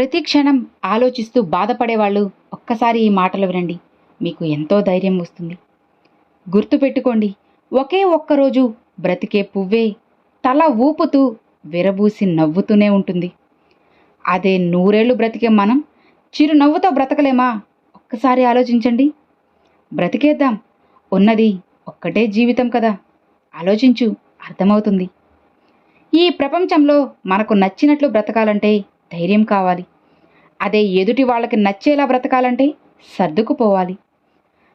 ప్రతి క్షణం ఆలోచిస్తూ బాధపడేవాళ్ళు ఒక్కసారి ఈ మాటలు వినండి. మీకు ఎంతో ధైర్యం వస్తుంది. గుర్తుపెట్టుకోండి ఒకే ఒక్కరోజు బ్రతికే పువ్వే తల ఊపుతూ విరబూసి నవ్వుతూనే ఉంటుంది. అదే నూరేళ్ళు బ్రతికే మనం చిరునవ్వుతో బ్రతకలేమా? ఒక్కసారి ఆలోచించండి. బ్రతికేద్దాం. ఉన్నది ఒక్కటే జీవితం కదా. ఆలోచించు అర్థమవుతుంది. ఈ ప్రపంచంలో మనకు నచ్చినట్లు బ్రతకాలంటే ధైర్యం కావాలి. అదే ఎదుటి వాళ్ళకి నచ్చేలా బ్రతకాలంటే సర్దుకుపోవాలి.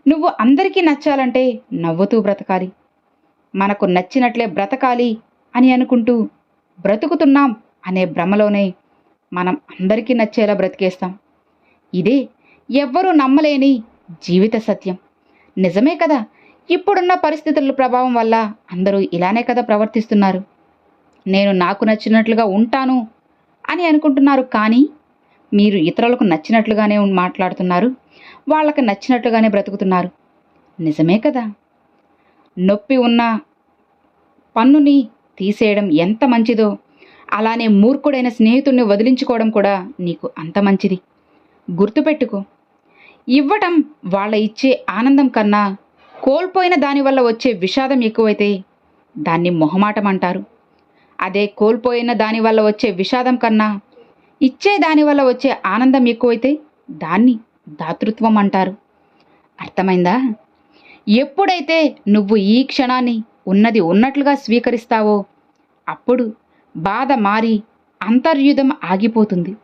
నువ్వు అందరికీ నచ్చాలంటే నవ్వుతూ బ్రతకాలి. మనకు నచ్చినట్లే బ్రతకాలి అని అనుకుంటూ బ్రతుకుతున్నాం అనే భ్రమలోనే మనం అందరికీ నచ్చేలా బ్రతికేస్తాం. ఇదే ఎవ్వరూ నమ్మలేని జీవిత సత్యం. నిజమే కదా? ఇప్పుడున్న పరిస్థితుల ప్రభావం వల్ల అందరూ ఇలానే కదా ప్రవర్తిస్తున్నారు. నేను నాకు నచ్చినట్లుగా ఉంటాను అని అనుకుంటున్నారు కానీ మీరు ఇతరులకు నచ్చినట్లుగానే మాట్లాడుతున్నారు వాళ్ళకి నచ్చినట్లుగానే బ్రతుకుతున్నారు. నిజమే కదా? నొప్పి ఉన్న పన్నుని తీసేయడం ఎంత మంచిదో అలానే మూర్ఖుడైన స్నేహితుడిని వదిలించుకోవడం కూడా నీకు అంత మంచిది. గుర్తుపెట్టుకో ఇవ్వటం వాళ్ళ ఇచ్చే ఆనందం కన్నా కోల్పోయిన దానివల్ల వచ్చే విషాదం ఎక్కువైతే దాన్ని మొహమాటం అంటారు. అదే కోల్పోయిన దానివల్ల వచ్చే విషాదం కన్నా ఇచ్చే దానివల్ల వచ్చే ఆనందం ఎక్కువైతే దాన్ని దాతృత్వం అంటారు. అర్థమైందా? ఎప్పుడైతే నువ్వు ఈ క్షణాన్ని ఉన్నది ఉన్నట్లుగా స్వీకరిస్తావో అప్పుడు బాధ మారి అంతర్యుధం ఆగిపోతుంది.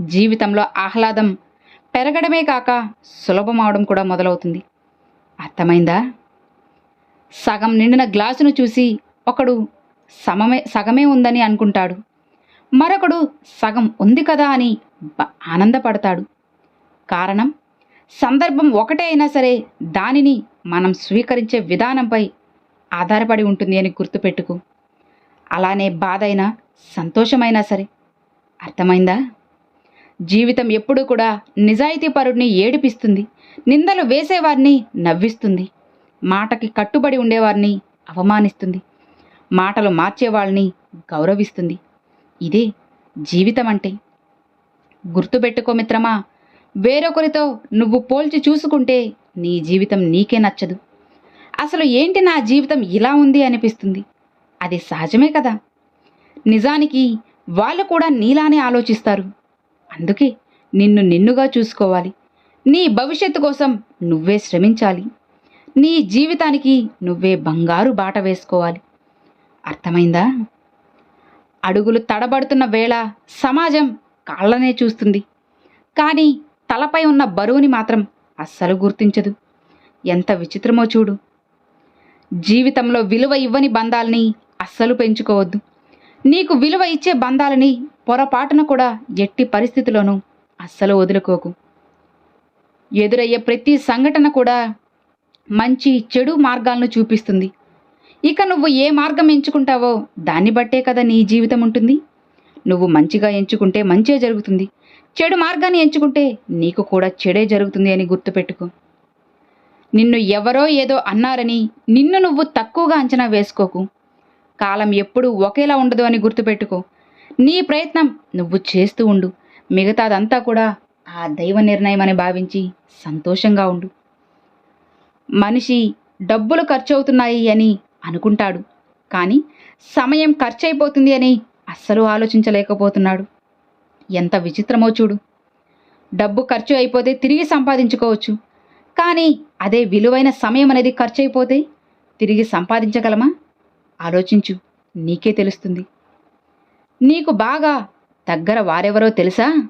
జీవితంలో ఆహ్లాదం పెరగడమే కాక సులభం అవడం కూడా మొదలవుతుంది. అర్థమైందా? సగం నిండిన గ్లాసును చూసి ఒకడు సమమే సగమే ఉందని అనుకుంటాడు. మరొకడు సగం ఉంది కదా అని బ- ఆనందపడతాడు. కారణం సందర్భం ఒకటే అయినా సరే దానిని మనం స్వీకరించే విధానంపై ఆధారపడి ఉంటుంది అని గుర్తుపెట్టుకు. అలానే బాధ అయినా సంతోషమైనా సరే. అర్థమైందా? జీవితం ఎప్పుడూ కూడా నిజాయితీపరుడిని ఏడిపిస్తుంది నిందలు వేసేవారిని నవ్విస్తుంది మాటకి కట్టుబడి ఉండేవారిని అవమానిస్తుంది మాటలు మార్చేవాళ్ళని గౌరవిస్తుంది. ఇదే జీవితం అంటే గుర్తుపెట్టుకో మిత్రమా వేరొకరితో నువ్వు పోల్చి చూసుకుంటే నీ జీవితం నీకే నచ్చదు. అసలు ఏంటి నా జీవితం ఇలా ఉంది అనిపిస్తుంది? అది సహజమే కదా. నిజానికి వాళ్ళు కూడా నీలానే ఆలోచిస్తారు. అందుకే నిన్ను నిన్నుగా చూసుకోవాలి. నీ భవిష్యత్తు కోసం నువ్వే శ్రమించాలి. నీ జీవితానికి నువ్వే బంగారు బాట వేసుకోవాలి. అర్థమైందా? అడుగులు తడబడుతున్న వేళ సమాజం కాళ్ళనే చూస్తుంది. కానీ తలపై ఉన్న బరువుని మాత్రం అస్సలు గుర్తించదు. ఎంత విచిత్రమో చూడు. జీవితంలో విలువ ఇవ్వని బంధాలని అస్సలు పెంచుకోవద్దు. నీకు విలువ ఇచ్చే బంధాలని పొరపాటున కూడా ఎట్టి పరిస్థితిలోనూ అస్సలు వదులుకోకు. ఎదురయ్యే ప్రతి సంఘటన కూడా మంచి చెడు మార్గాలను చూపిస్తుంది. ఇక నువ్వు ఏ మార్గం ఎంచుకుంటావో దాన్ని బట్టే కదా నీ జీవితం ఉంటుంది. నువ్వు మంచిగా ఎంచుకుంటే మంచే జరుగుతుంది. చెడు మార్గాన్ని ఎంచుకుంటే నీకు కూడా చెడే జరుగుతుంది అని గుర్తుపెట్టుకో. నిన్ను ఎవరో ఏదో అన్నారని నిన్ను నువ్వు తక్కువగా అంచనా వేసుకోకు. కాలం ఎప్పుడూ ఒకేలా ఉండదు అని గుర్తుపెట్టుకో. నీ ప్రయత్నం నువ్వు చేస్తూ ఉండు. మిగతాదంతా కూడా ఆ దైవ నిర్ణయం అని భావించి సంతోషంగా ఉండు. మనిషి డబ్బులు ఖర్చు అవుతున్నాయి అని అనుకుంటాడు. కానీ సమయం ఖర్చు అయిపోతుంది అని అస్సలు ఆలోచించలేకపోతున్నాడు. ఎంత విచిత్రమో చూడు. డబ్బు ఖర్చు అయిపోతే తిరిగి సంపాదించుకోవచ్చు. కానీ అదే విలువైన సమయం అనేది ఖర్చు అయిపోతే తిరిగి సంపాదించగలమా? ఆలోచించు. నీకే తెలుస్తుంది. నీకు బాగా దగ్గర వారెవరో తెలుసా?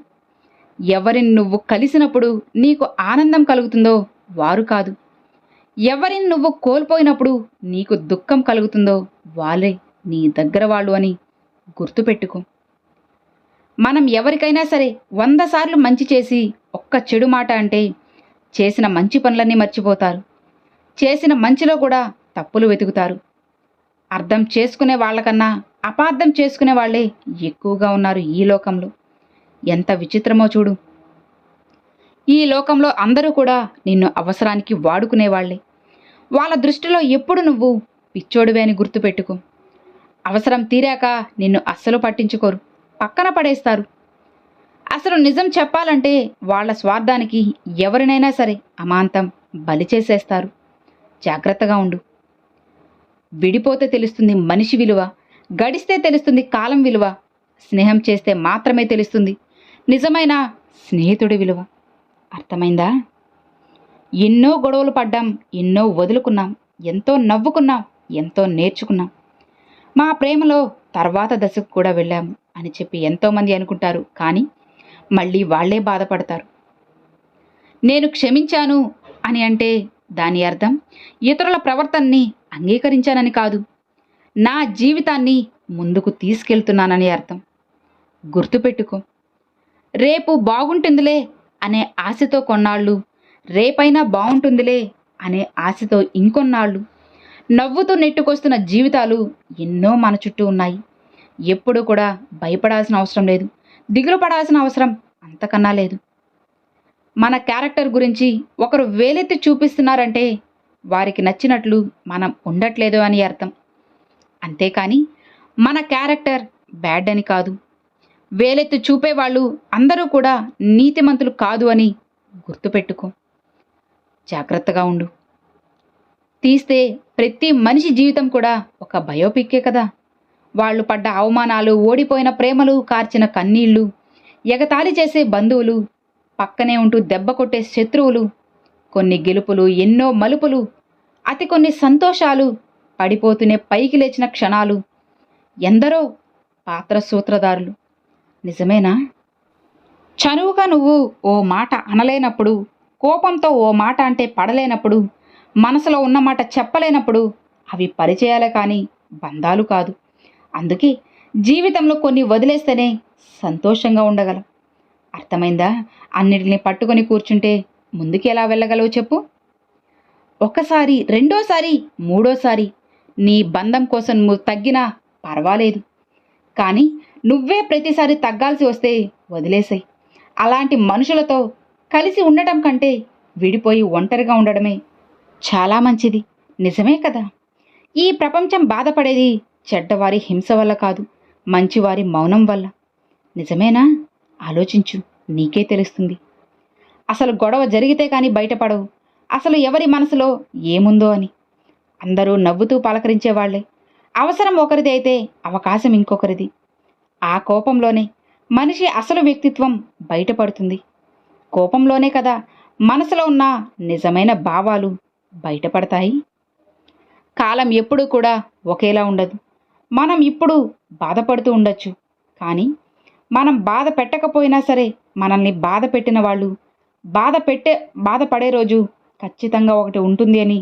ఎవరిని నువ్వు కలిసినప్పుడు నీకు ఆనందం కలుగుతుందో వారు కాదు. ఎవరిని నువ్వు కోల్పోయినప్పుడు నీకు దుఃఖం కలుగుతుందో వాళ్ళే నీ దగ్గర వాళ్ళు అని గుర్తుపెట్టుకో. మనం ఎవరికైనా సరే వంద సార్లు మంచి చేసి ఒక్క చెడు మాట అంటే చేసిన మంచి పనులన్నీ మర్చిపోతారు. చేసిన మంచిలో కూడా తప్పులు వెతుకుతారు. అర్థం చేసుకునే వాళ్ళకన్నా అపార్థం చేసుకునే వాళ్ళే ఎక్కువగా ఉన్నారు ఈ లోకంలో. ఎంత విచిత్రమో చూడు. ఈ లోకంలో అందరూ కూడా నిన్ను అవసరానికి వాడుకునేవాళ్ళే వాళ్ళ దృష్టిలో ఎప్పుడు నువ్వు పిచ్చోడివే అని గుర్తుపెట్టుకో. అవసరం తీరాక నిన్ను అస్సలు పట్టించుకోరు. పక్కన పడేస్తారు. అసలు నిజం చెప్పాలంటే వాళ్ళ స్వార్థానికి ఎవరినైనా సరే అమాంతం బలి చేసేస్తారు. జాగ్రత్తగా ఉండు. విడిపోతే తెలుస్తుంది మనిషి విలువ గడిస్తే తెలుస్తుంది కాలం విలువ స్నేహం చేస్తే మాత్రమే తెలుస్తుంది నిజమైన స్నేహితుడి విలువ. అర్థమైందా? ఎన్నో గొడవలు పడ్డాం ఎన్నో వదులుకున్నాం ఎంతో నవ్వుకున్నాం ఎంతో నేర్చుకున్నాం. మా ప్రేమలో తర్వాత దశకు కూడా వెళ్ళాము అని చెప్పి ఎంతోమంది అనుకుంటారు కానీ మళ్ళీ వాళ్ళే బాధపడతారు. నేను క్షమించాను అని అంటే దాని అర్థం ఇతరుల ప్రవర్తనని అంగీకరించానని కాదు నా జీవితాన్ని ముందుకు తీసుకెళ్తున్నానని అర్థం. గుర్తుపెట్టుకో రేపు బాగుంటుందిలే అనే ఆశతో కొన్నాళ్ళు రేపైనా బాగుంటుందిలే అనే ఆశతో ఇంకొన్నాళ్ళు నవ్వుతూ నెట్టుకొస్తున్న జీవితాలు ఎన్నో మన చుట్టూ ఉన్నాయి. ఎప్పుడూ కూడా భయపడాల్సిన అవసరం లేదు. దిగులు పడాల్సిన అవసరం అంతకన్నా లేదు. మన క్యారెక్టర్ గురించి ఒకరు వేలెత్తి చూపిస్తున్నారంటే వారికి నచ్చినట్లు మనం ఉండట్లేదు అని అర్థం. అంతేకాని మన క్యారెక్టర్ బ్యాడ్ అని కాదు. వేలెత్తి చూపేవాళ్ళు అందరూ కూడా నీతిమంతులు కాదు అని గుర్తుపెట్టుకో. జాగ్రత్తగా ఉండు. తీస్తే ప్రతి మనిషి జీవితం కూడా ఒక బయోపిక్కే కదా. వాళ్ళు పడ్డ అవమానాలు ఓడిపోయిన ప్రేమలు కార్చిన కన్నీళ్ళు ఎగతాళి చేసే బంధువులు పక్కనే ఉంటూ దెబ్బ కొట్టే శత్రువులు కొన్ని గెలుపులు ఎన్నో మలుపులు అతి కొన్ని సంతోషాలు పడిపోతూనే పైకి లేచిన క్షణాలు ఎందరో పాత్ర సూత్రధారులు. నిజమేనా? చనువుగా నువ్వు ఓ మాట అనలేనప్పుడు కోపంతో ఓ మాట అంటే పడలేనప్పుడు మనసులో ఉన్న మాట చెప్పలేనప్పుడు అవి పరిచయాలే కానీ బంధాలు కాదు. అందుకే జీవితంలో కొన్ని వదిలేస్తేనే సంతోషంగా ఉండగలం. అర్థమైందా? అన్నిటిని పట్టుకొని కూర్చుంటే ముందుకు ఎలా వెళ్ళగలవు చెప్పు. ఒకసారి రెండోసారి మూడోసారి నీ బంధం కోసం నువ్వు తగ్గినా పర్వాలేదు. కానీ నువ్వే ప్రతిసారి తగ్గాల్సి వస్తే వదిలేసాయి. అలాంటి మనుషులతో కలిసి ఉండటం కంటే విడిపోయి ఒంటరిగా ఉండడమే చాలా మంచిది. నిజమే కదా? ఈ ప్రపంచం బాధపడేది చెడ్డవారి హింస వల్ల కాదు మంచివారి మౌనం వల్ల. నిజమేనా? ఆలోచించు నీకే తెలుస్తుంది. అసలు గొడవ జరిగితే కానీ బయటపడవు. అసలు ఎవరి మనసులో ఏముందో అని. అందరూ నవ్వుతూ పలకరించేవాళ్ళే అవసరం ఒకరిది అయితే అవకాశం ఇంకొకరిది. ఆ కోపంలోనే మనిషి అసలు వ్యక్తిత్వం బయటపడుతుంది. కోపంలోనే కదా మనసులో ఉన్న నిజమైన భావాలు బయటపడతాయి. కాలం ఎప్పుడూ కూడా ఒకేలా ఉండదు. మనం ఇప్పుడు బాధపడుతూ ఉండొచ్చు. కానీ మనం బాధ పెట్టకపోయినా సరే మనల్ని బాధ పెట్టిన వాళ్ళు బాధ పెట్టే బాధపడే రోజు ఖచ్చితంగా ఒకటి ఉంటుంది అని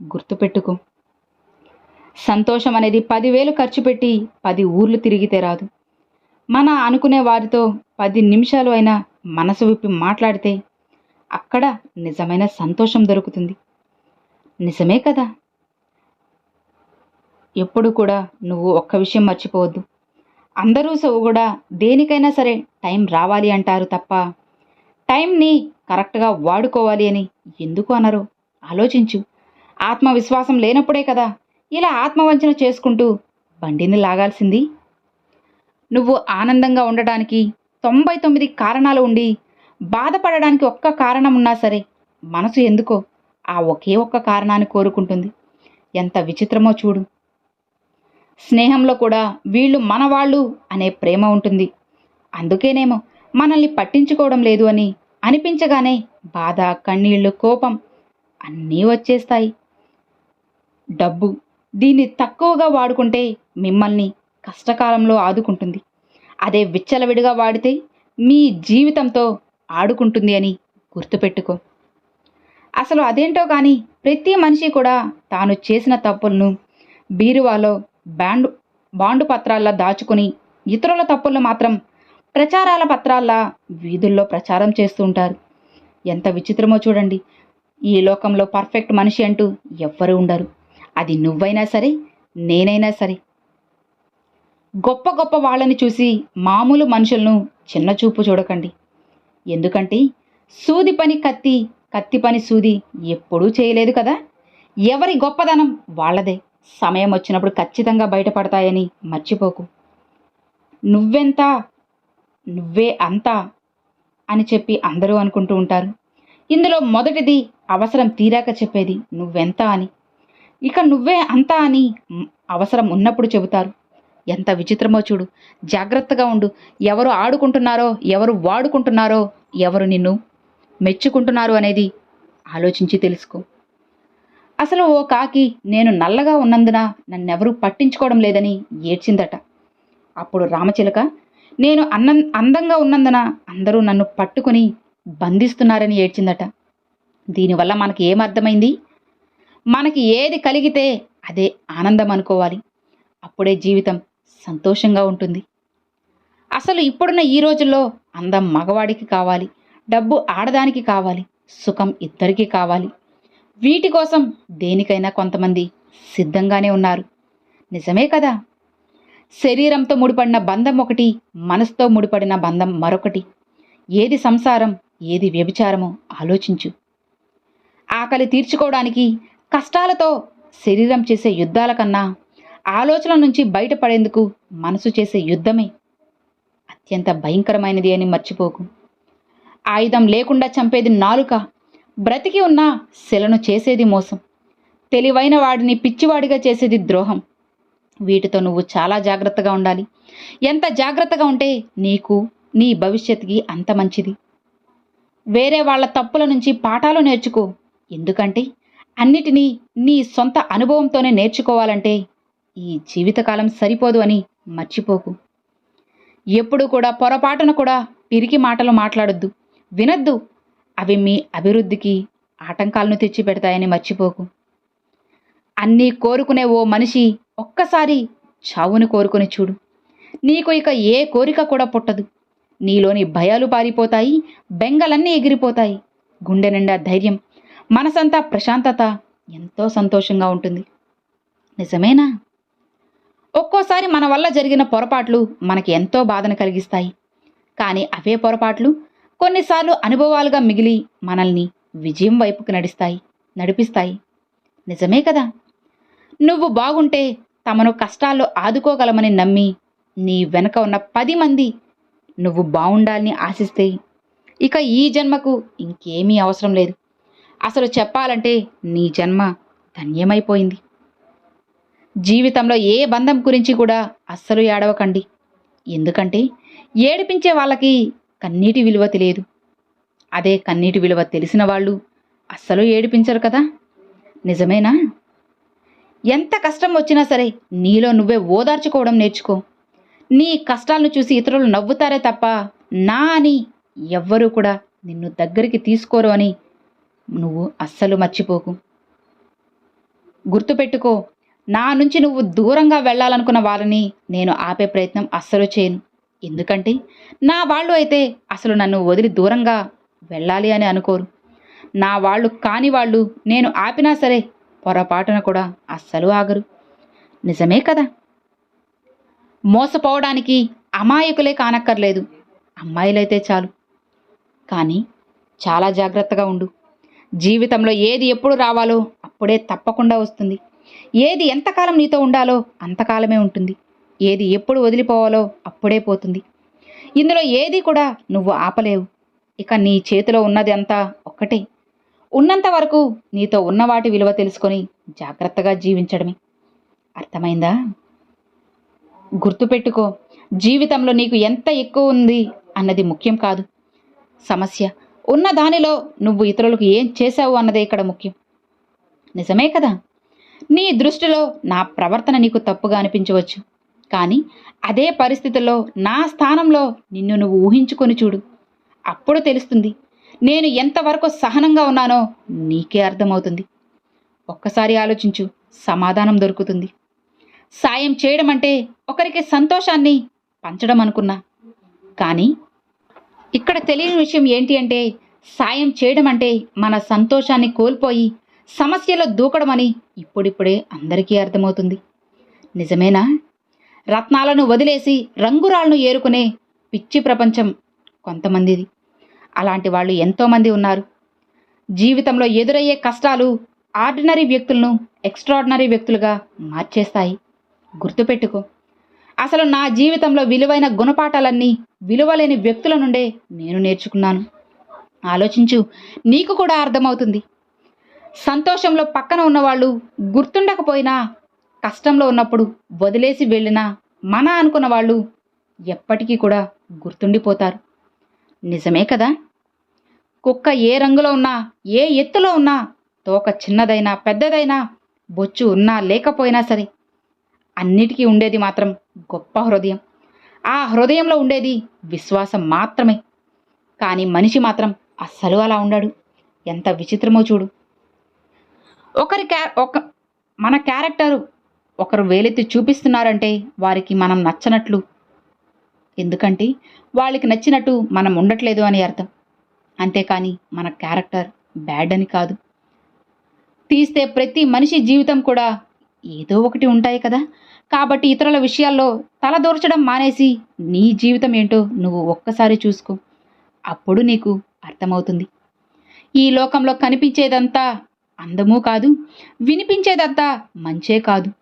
గుర్తుపెట్టుకో. సంతోషం అనేది పదివేలు ఖర్చు పెట్టి పది ఊర్లు తిరిగితే రాదు. మన అనుకునే వారితో పది నిమిషాలు అయినా మనసు విప్పి మాట్లాడితే అక్కడ నిజమైన సంతోషం దొరుకుతుంది. నిజమే కదా? ఎప్పుడు కూడా నువ్వు ఒక్క విషయం మర్చిపోవద్దు. అందరూ సో కూడా దేనికైనా సరే టైం రావాలి అంటారు తప్ప టైంని కరెక్ట్గా వాడుకోవాలి అని ఎందుకు అనరు? ఆలోచించు. ఆత్మవిశ్వాసం లేనప్పుడే కదా ఇలా ఆత్మవంచన చేసుకుంటూ బండిని లాగాల్సింది? నువ్వు ఆనందంగా ఉండటానికి తొంభై తొమ్మిది కారణాలు ఉండి బాధపడడానికి ఒక్క కారణం ఉన్నా సరే మనసు ఎందుకో ఆ ఒకే ఒక్క కారణాన్ని కోరుకుంటుంది. ఎంత విచిత్రమో చూడు. స్నేహంలో కూడా వీళ్ళు మనవాళ్ళు అనే ప్రేమ ఉంటుంది. అందుకేనేమో మనల్ని పట్టించుకోవడం లేదు అని అనిపించగానే బాధ కన్నీళ్ళు కోపం అన్నీ వచ్చేస్తాయి. డబ్బు దీన్ని తక్కువగా వాడుకుంటే మిమ్మల్ని కష్టకాలంలో ఆదుకుంటుంది. అదే విచ్చలవిడిగా వాడితే మీ జీవితంతో ఆడుకుంటుంది అని గుర్తుపెట్టుకో. అసలు అదేంటో కానీ ప్రతి మనిషి కూడా తాను చేసిన తప్పులను బీరువాలో బ్యాండ్ బాండు పత్రాల్లో దాచుకుని ఇతరుల తప్పులను మాత్రం ప్రచారాల పత్రాల్లా వీధుల్లో ప్రచారం చేస్తూ ఉంటారు. ఎంత విచిత్రమో చూడండి. ఈ లోకంలో పర్ఫెక్ట్ మనిషి అంటూ ఎవ్వరూ ఉండరు. అది నువ్వైనా సరే నేనైనా సరే. గొప్ప గొప్ప వాళ్ళని చూసి మామూలు మనుషులను చిన్న చూపు చూడకండి. ఎందుకంటే సూది పని కత్తి కత్తి పని సూది ఎప్పుడూ చేయలేదు కదా. ఎవరి గొప్పదనం వాళ్ళదే. సమయం వచ్చినప్పుడు ఖచ్చితంగా బయటపడతాయని మర్చిపోకు. నువ్వెంత నువ్వే అంతా అని చెప్పి అందరూ అనుకుంటూ ఉంటారు. ఇందులో మొదటిది అవసరం తీరాక చెప్పేది నువ్వెంత అని. ఇక నువ్వే అంతా అని అవసరం ఉన్నప్పుడు చెబుతారు. ఎంత విచిత్రమో చూడు. జాగ్రత్తగా ఉండు. ఎవరు ఆడుకుంటున్నారో ఎవరు వాడుకుంటున్నారో ఎవరు నిన్ను మెచ్చుకుంటున్నారు అనేది ఆలోచించి తెలుసుకో. అసలు ఓ కాకి నేను నల్లగా ఉన్నందున నన్నెవరూ పట్టించుకోవడం లేదని ఏడ్చిందట. అప్పుడు రామచిలక నేను అన్నం అందంగా ఉన్నందున అందరూ నన్ను పట్టుకుని బంధిస్తున్నారని ఏడ్చిందట. దీనివల్ల మనకి ఏమర్థమైంది మనకి ఏది కలిగితే అదే ఆనందం అనుకోవాలి. అప్పుడే జీవితం సంతోషంగా ఉంటుంది. అసలు ఇప్పుడున్న ఈ రోజుల్లో అందం మగవాడికి కావాలి డబ్బు ఆడదానికి కావాలి సుఖం ఇద్దరికీ కావాలి. వీటి కోసం దేనికైనా కొంతమంది సిద్ధంగానే ఉన్నారు. నిజమే కదా? శరీరంతో ముడిపడిన బంధం ఒకటి మనసుతో ముడిపడిన బంధం మరొకటి. ఏది సంసారం ఏది వ్యభిచారమో ఆలోచించు. ఆకలి తీర్చుకోవడానికి కష్టాలతో శరీరం చేసే యుద్ధాల కన్నా ఆలోచన నుంచి బయటపడేందుకు మనసు చేసే యుద్ధమే. అత్యంత భయంకరమైనది అని మర్చిపోకు. ఆయుధం లేకుండా చంపేది నాలుక బ్రతికి ఉన్న శిలను చేసేది మోసం. తెలివైన వాడిని పిచ్చివాడిగా చేసేది ద్రోహం. వీటితో నువ్వు చాలా జాగ్రత్తగా ఉండాలి. ఎంత జాగ్రత్తగా ఉంటే నీకు నీ భవిష్యత్తుకి అంత మంచిది. వేరే వాళ్ళ తప్పుల నుంచి పాఠాలు నేర్చుకో. ఎందుకంటే అన్నిటినీ నీ సొంత అనుభవంతోనే నేర్చుకోవాలంటే ఈ జీవితకాలం సరిపోదు అని మర్చిపోకు. ఎప్పుడు కూడా పొరపాటున కూడా పిరికి మాటలు మాట్లాడొద్దు. వినొద్దు. అవి మీ అభివృద్ధికి ఆటంకాలను తెచ్చిపెడతాయని మర్చిపోకు. అన్నీ కోరుకునే ఓ మనిషి ఒక్కసారి చావును కోరుకుని చూడు. నీకు ఇక ఏ కోరిక కూడా పుట్టదు. నీలోని భయాలు పారిపోతాయి బెంగలన్నీ ఎగిరిపోతాయి. గుండె నిండా ధైర్యం మనసంతా ప్రశాంతత ఎంతో సంతోషంగా ఉంటుంది. నిజమేనా? ఒక్కోసారి మన వల్ల జరిగిన పొరపాట్లు మనకి ఎంతో బాధను కలిగిస్తాయి. కానీ అవే పొరపాట్లు కొన్నిసార్లు అనుభవాలుగా మిగిలి మనల్ని విజయం వైపుకు నడిస్తాయి నడిపిస్తాయి. నిజమే కదా? నువ్వు బాగుంటే తమను కష్టాల్లో ఆదుకోగలమని నమ్మి నీ వెనక ఉన్న పది మంది నువ్వు బాగుండాలని ఆశిస్తే ఇక ఈ జన్మకు ఇంకేమీ అవసరం లేదు. అసలు చెప్పాలంటే నీ జన్మ ధన్యమైపోయింది. జీవితంలో ఏ బంధం గురించి కూడా అస్సలు ఏడవకండి. ఎందుకంటే ఏడిపించే వాళ్ళకి కన్నీటి విలువ తెలియదు. అదే కన్నీటి విలువ తెలిసిన వాళ్ళు అస్సలు ఏడిపించరు కదా. నిజమేనా? ఎంత కష్టం వచ్చినా సరే నీలో నువ్వే ఓదార్చుకోవడం నేర్చుకో. నీ కష్టాలను చూసి ఇతరులు నవ్వుతారే తప్ప నా అని ఎవ్వరూ కూడా నిన్ను దగ్గరికి తీసుకోరు అని నువ్వు అస్సలు మర్చిపోకు. గుర్తుపెట్టుకో నా నుంచి నువ్వు దూరంగా వెళ్ళాలనుకున్న వాళ్ళని నేను ఆపే ప్రయత్నం అస్సలు చేయను. ఎందుకంటే నా వాళ్ళు అయితే అసలు నన్ను వదిలి దూరంగా వెళ్ళాలి అని అనుకోరు. నా వాళ్ళు కాని వాళ్ళు నేను ఆపినా సరే పొరపాటున కూడా అస్సలు ఆగరు. నిజమే కదా? మోసపోవడానికి అమాయకులే కానక్కర్లేదు. అమ్మాయిలైతే చాలు. కానీ చాలా జాగ్రత్తగా ఉండు. జీవితంలో ఏది ఎప్పుడు రావాలో అప్పుడే తప్పకుండా వస్తుంది. ఏది ఎంతకాలం నీతో ఉండాలో అంతకాలమే ఉంటుంది. ఏది ఎప్పుడు వదిలిపోవాలో అప్పుడే పోతుంది. ఇందులో ఏది కూడా నువ్వు ఆపలేవు. ఇక నీ చేతిలో ఉన్నది అంతా ఒక్కటే. ఉన్నంత వరకు నీతో ఉన్న వాటి విలువ తెలుసుకొని జాగ్రత్తగా జీవించడమే. అర్థమైందా? గుర్తుపెట్టుకో జీవితంలో నీకు ఎంత ఎక్కువ ఉంది అన్నది ముఖ్యం కాదు. సమస్య. ఉన్న దానిలో నువ్వు ఇతరులకు ఏం చేశావు అన్నదే ఇక్కడ ముఖ్యం. నిజమే కదా? నీ దృష్టిలో నా ప్రవర్తన నీకు తప్పుగా అనిపించవచ్చు. కానీ అదే పరిస్థితుల్లో నా స్థానంలో నిన్ను నువ్వు ఊహించుకొని చూడు. అప్పుడు తెలుస్తుంది నేను ఎంతవరకు సహనంగా ఉన్నానో నీకే అర్థమవుతుంది. ఒక్కసారి ఆలోచించు సమాధానం దొరుకుతుంది. సాయం చేయడం అంటే ఒకరికి సంతోషాన్ని పంచడం అనుకున్నా. కానీ ఇక్కడ తెలియని విషయం ఏంటి అంటే సాయం చేయడం అంటే మన సంతోషాన్ని కోల్పోయి సమస్యలో దూకడమని ఇప్పుడిప్పుడే అందరికీ అర్థమవుతుంది. నిజమేనా? రత్నాలను వదిలేసి రంగురాళ్ళను ఏరుకునే పిచ్చి ప్రపంచం కొంతమందిది. అలాంటి వాళ్ళు ఎంతోమంది ఉన్నారు. జీవితంలో ఎదురయ్యే కష్టాలు ఆర్డినరీ వ్యక్తులను ఎక్స్ట్రాడినరీ వ్యక్తులుగా మార్చేస్తాయి. గుర్తుపెట్టుకో అసలు నా జీవితంలో విలువైన గుణపాఠాలన్నీ విలువలేని వ్యక్తుల నుండే నేను నేర్చుకున్నాను. ఆలోచించు నీకు కూడా అర్థమవుతుంది. సంతోషంలో పక్కన ఉన్నవాళ్ళు గుర్తుండకపోయినా కష్టంలో ఉన్నప్పుడు వదిలేసి వెళ్ళినా మన అనుకున్న వాళ్ళు ఎప్పటికీ కూడా గుర్తుండిపోతారు. నిజమే కదా? కుక్క ఏ రంగులో ఉన్నా ఏ ఎత్తులో ఉన్నా తోక చిన్నదైనా పెద్దదైనా బొచ్చు ఉన్నా లేకపోయినా సరే అన్నిటికీ ఉండేది మాత్రం గొప్ప హృదయం. ఆ హృదయంలో ఉండేది విశ్వాసం మాత్రమే. కానీ మనిషి మాత్రం అస్సలు అలా ఉండడు. ఎంత విచిత్రమో చూడు. ఒకరి క్యా ఒక మన క్యారెక్టర్ ఒకరు వేలెత్తి చూపిస్తున్నారంటే వారికి మనం నచ్చనట్లు. ఎందుకంటే వాళ్ళకి నచ్చినట్టు మనం ఉండట్లేదు అని అర్థం. అంతేకాని మన క్యారెక్టర్ బ్యాడ్ అని కాదు. తీస్తే ప్రతి మనిషి జీవితం కూడా ఏదో ఒకటి ఉంటాయి కదా. కాబట్టి ఇతరుల విషయాల్లో తలదూర్చడం మానేసి నీ జీవితం ఏంటో నువ్వు ఒక్కసారి చూసుకో. అప్పుడు నీకు అర్థమవుతుంది. ఈ లోకంలో కనిపించేదంతా అందమూ కాదు వినిపించేదంతా మంచే కాదు.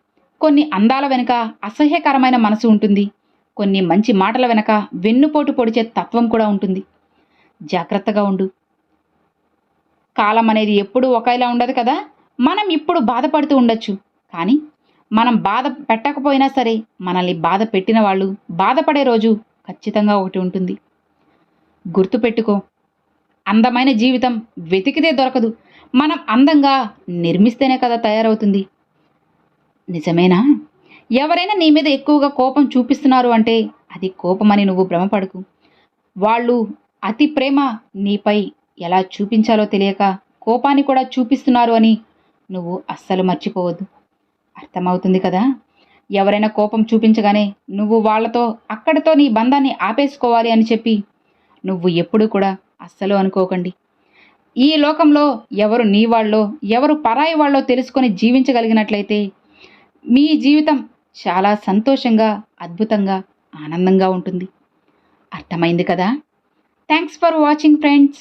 కొన్ని అందాల వెనుక అసహ్యకరమైన మనసు ఉంటుంది. కొన్ని మంచి మాటల వెనక వెన్నుపోటు పొడిచే తత్వం కూడా ఉంటుంది. జాగ్రత్తగా ఉండు. కాలం అనేది ఎప్పుడూ ఒకేలా ఉండదు కదా? మనం ఇప్పుడు బాధపడుతూ ఉండొచ్చు. కానీ మనం బాధ పెట్టకపోయినా సరే మనల్ని బాధ పెట్టిన వాళ్ళు బాధపడే రోజు ఖచ్చితంగా ఒకటి ఉంటుంది. గుర్తుపెట్టుకో. అందమైన జీవితం వెతికితే దొరకదు. మనం అందంగా నిర్మిస్తేనే కదా తయారవుతుంది. నిజమేనా? ఎవరైనా నీ మీద ఎక్కువగా కోపం చూపిస్తున్నారు అంటే అది కోపమని నువ్వు భ్రమపడకు. వాళ్ళు అతి ప్రేమ నీపై ఎలా చూపించాలో తెలియక కోపాన్ని కూడా చూపిస్తున్నారు అని నువ్వు అస్సలు మర్చిపోవద్దు. అర్థమవుతుంది కదా? ఎవరైనా కోపం చూపించగానే నువ్వు వాళ్ళతో అక్కడితో నీ బంధాన్ని ఆపేసుకోవాలి అని చెప్పి నువ్వు ఎప్పుడూ కూడా అస్సలు అనుకోకండి. ఈ లోకంలో ఎవరు నీ వాళ్ళో ఎవరు పరాయి వాళ్ళో తెలుసుకొని జీవించగలిగినట్లయితే మీ జీవితం చాలా సంతోషంగా అద్భుతంగా ఆనందంగా ఉంటుంది. అర్థమైంది కదా? Thanks for watching friends